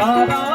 Sitaram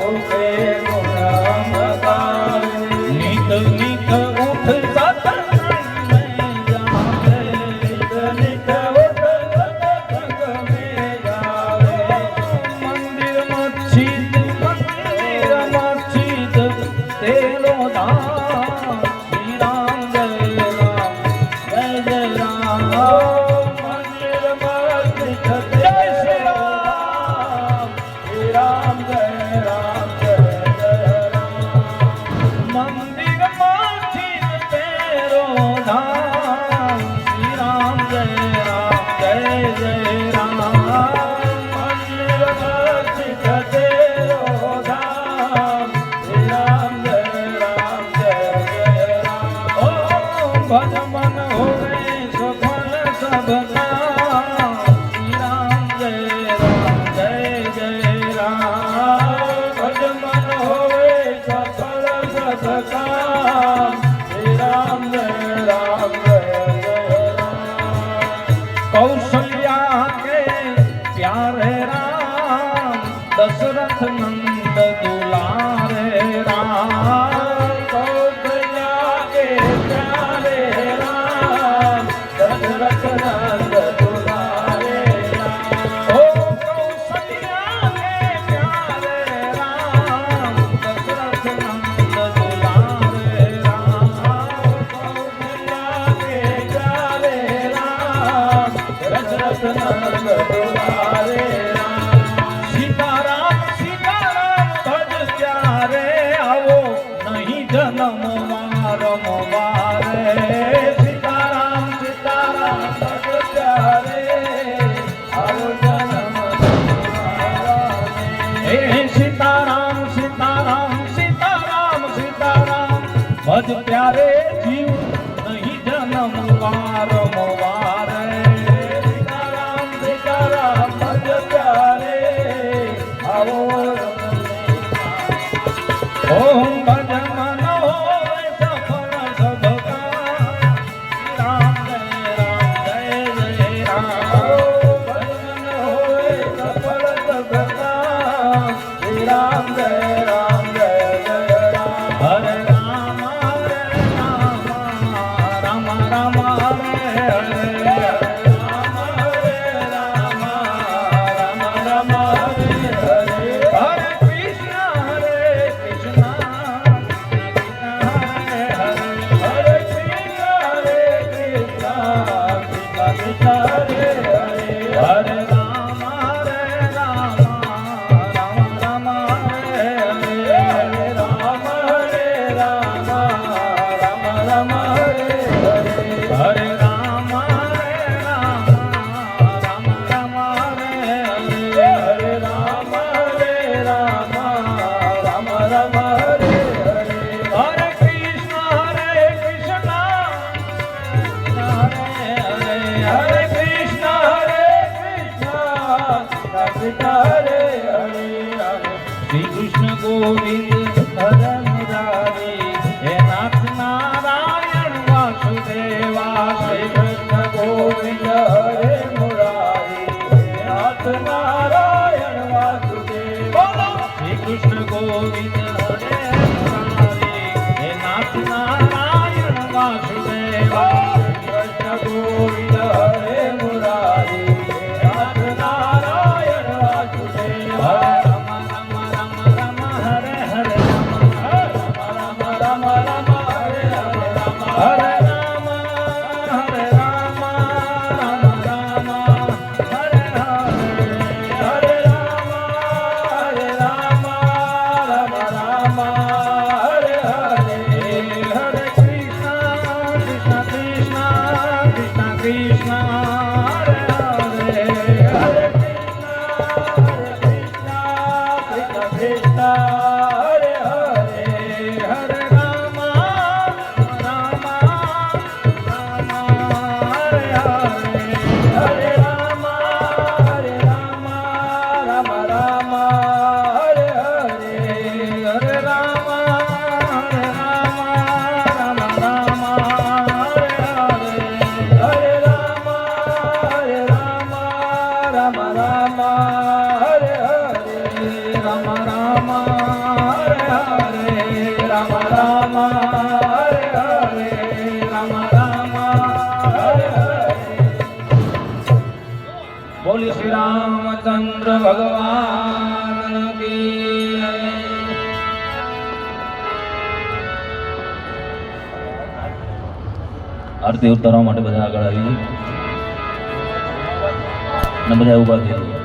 Okay. Allah જન્મ મારો મારે સીતારામ સીતારામ સત્ય હરે મારો જન્મ હે સીતારામ સીતારામ સીતારામ સીતારામ. ભજ પ્યારે જીવ નહીં જન્મ મારો મારે સીતારામ સીતારામ Oh তার Krishna. બોલી શ્રી રામચંદ્ર ભગવાન આરતી ઉતારવા માટે બધા આગળ આવી બધા ઊભા થઈ